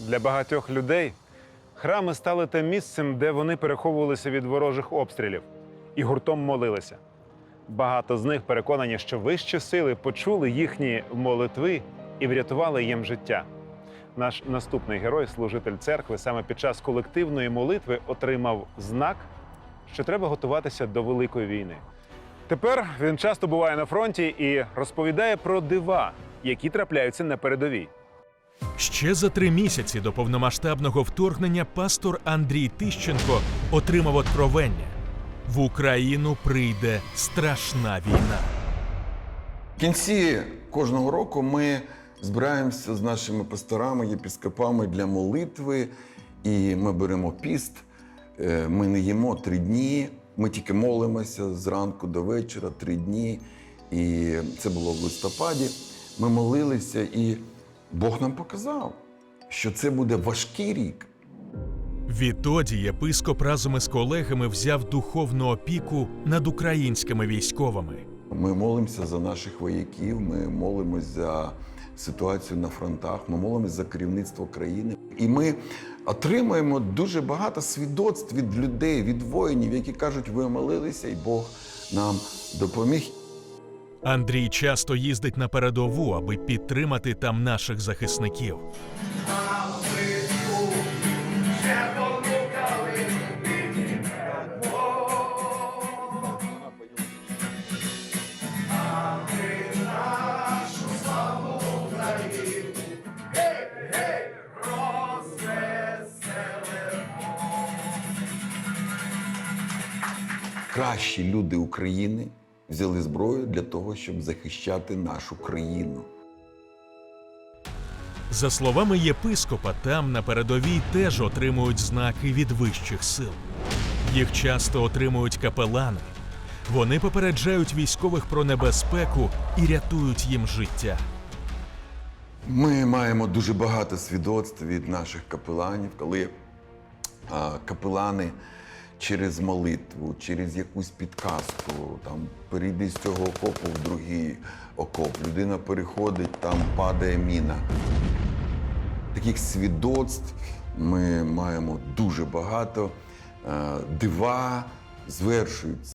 Для багатьох людей храми стали тим місцем, де вони переховувалися від ворожих обстрілів і гуртом молилися. Багато з них переконані, що вищі сили почули їхні молитви і врятували їм життя. Наш наступний герой, служитель церкви, саме під час колективної молитви отримав знак, що треба готуватися до великої війни. Тепер він часто буває на фронті і розповідає про дива, які трапляються на передовій. Ще за три місяці до повномасштабного вторгнення пастор Андрій Тищенко отримав откровення: в Україну прийде страшна війна. В кінці кожного року ми збираємося з нашими пасторами, єпіскопами для молитви, і ми беремо піст. Е, Ми не їмо три дні. Ми тільки молимося зранку до вечора, три дні. І це було в листопаді. Ми молилися, і Бог нам показав, що це буде важкий рік. Відтоді єпископ разом із колегами взяв духовну опіку над українськими військовими. Ми молимося за наших вояків, ми молимося за ситуацію на фронтах, ми молимося за керівництво країни. І ми отримуємо дуже багато свідоцтв від людей, від воїнів, які кажуть, ви молилися, і Бог нам допоміг. Андрій часто їздить на передову, аби підтримати там наших захисників. Кращі люди України взяли зброю для того, щоб захищати нашу країну. За словами єпископа, там на передовій теж отримують знаки від вищих сил. Їх часто отримують капелани. Вони попереджають військових про небезпеку і рятують їм життя. Ми маємо дуже багато свідоцтв від наших капеланів, коли а, капелани через молитву, через якусь підказку, там перейди з цього окопу в другий окоп, людина переходить, там падає міна. Таких свідоцтв ми маємо дуже багато. Е, Дива звершуються.